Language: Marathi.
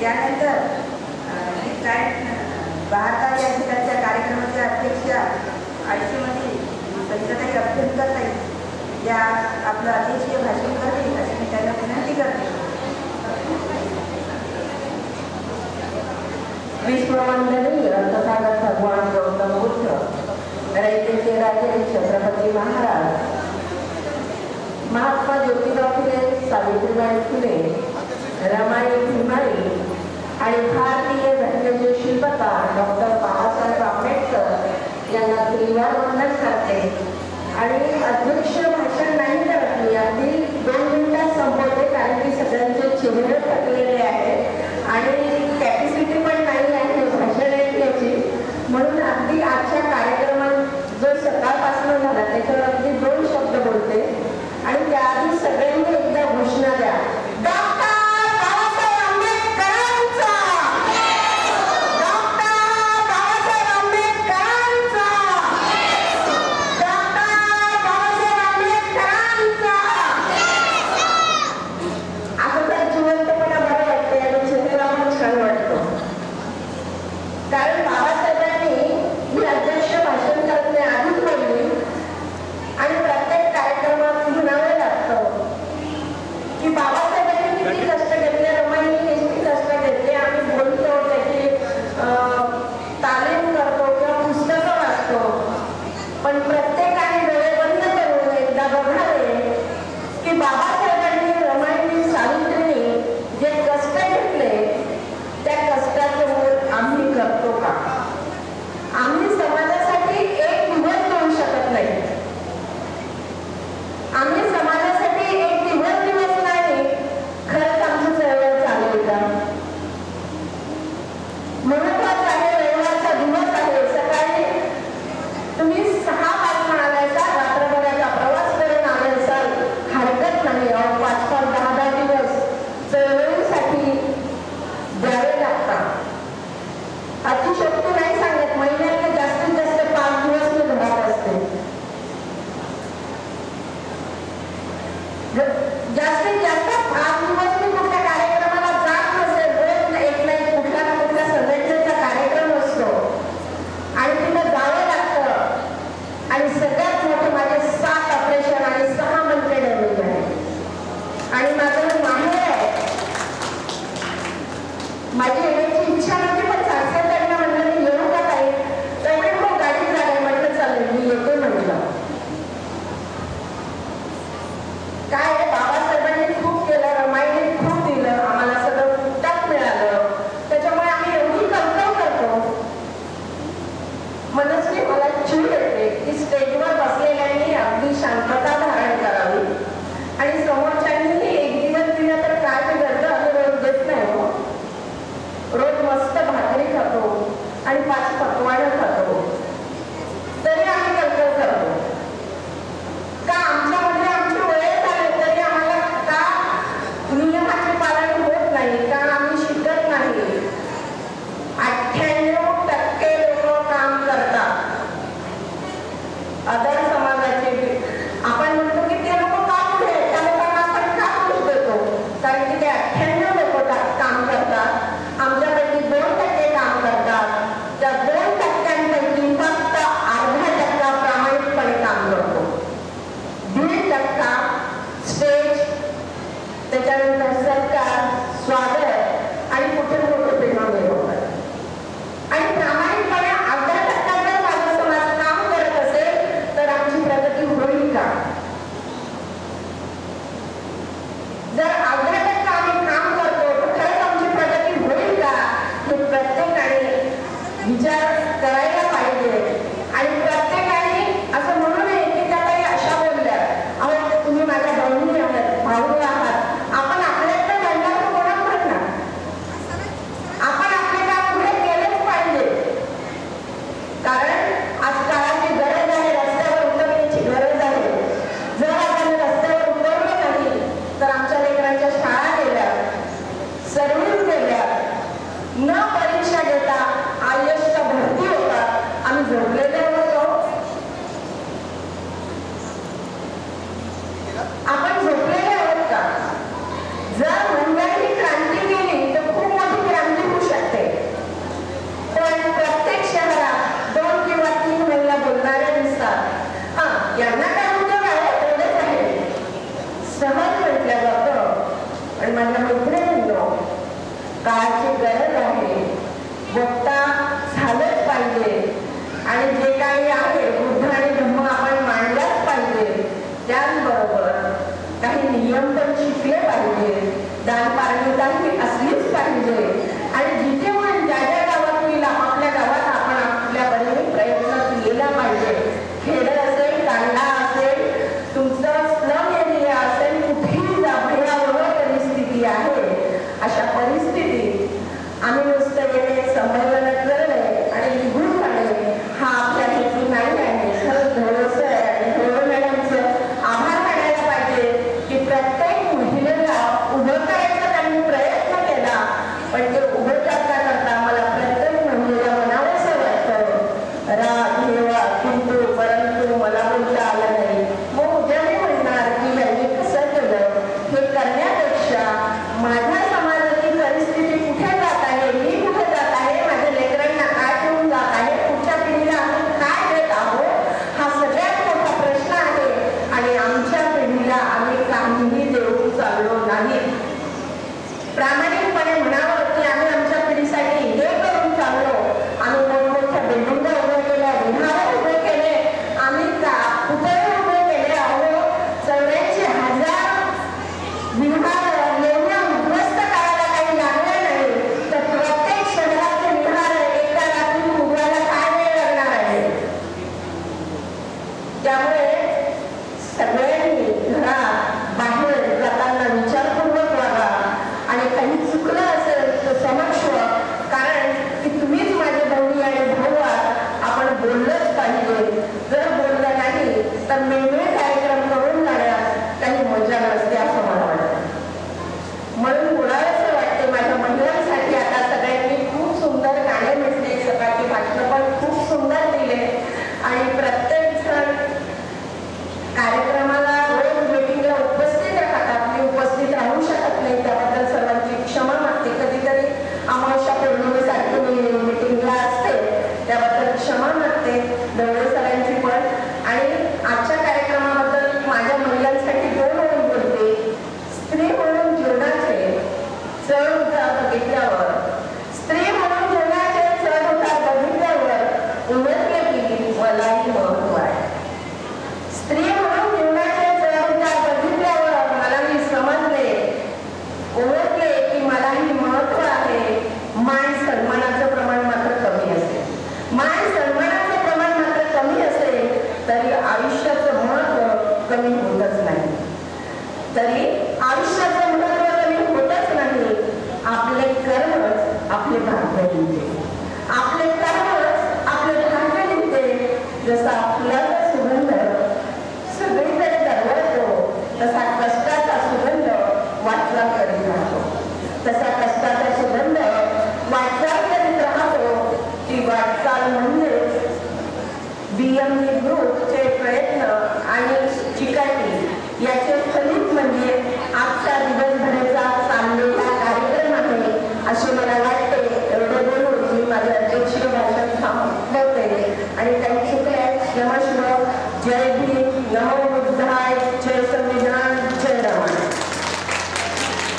त्यानंतर भारताच्या भारतात या ठिकाणच्या कार्यक्रमाच्या अध्यक्षा आयुष्यमती संतताई अभ्यंकर ताई या आपलं अध्यक्षीय भाषण करते अशी मी त्यांना विनंती करते. विश्वमंडळी रत्नसागर भगवान गौतम बुद्ध रयतेचे राजे छत्रपती महाराज महात्मा ज्योतिबा फुले सावित्रीबाई फुले रमाई भीमाई आणि भारतीय घटनेचे शिल्पकार डॉक्टर बाबासाहेब आंबेडकर यांना त्रिवार वंदन करते. आणि अध्यक्ष भाषण नाही करत मी अगदी दोन मिनिटात संबोधित जास्तीत जास्त कार्यक्रमाला जात एक नाही कार्यक्रम असतो. आणि तुला लागतं. आणि सात ऑपरेशन आणि सहा आहे आणि माझं माहिती आहे. माझी येण्याची इच्छा नव्हती Aí bate lugar. वक्ता झालंच पाहिजे. आणि जे काही आहे बुद्ध आणि धम्म आपण मांडलाच पाहिजे. त्याचबरोबर काही नियम पण शिकले पाहिजे. दानपारमिताही असलीच पाहिजे. मलाही महत्त्व आहे स्त्री म्हणून जीवनाच्या चढवता बघितल्यावर मलाही समजले ओळखले की मलाही महत्त्व आहे. माय सन्मानाचं प्रमाण मात्र कमी असेल. माय सन्मानाचं प्रमाण मात्र कमी असेल तरी आयुष्याचं महत्त्व कमी होतच नाही. तरी आयुष्याचं महत्त्व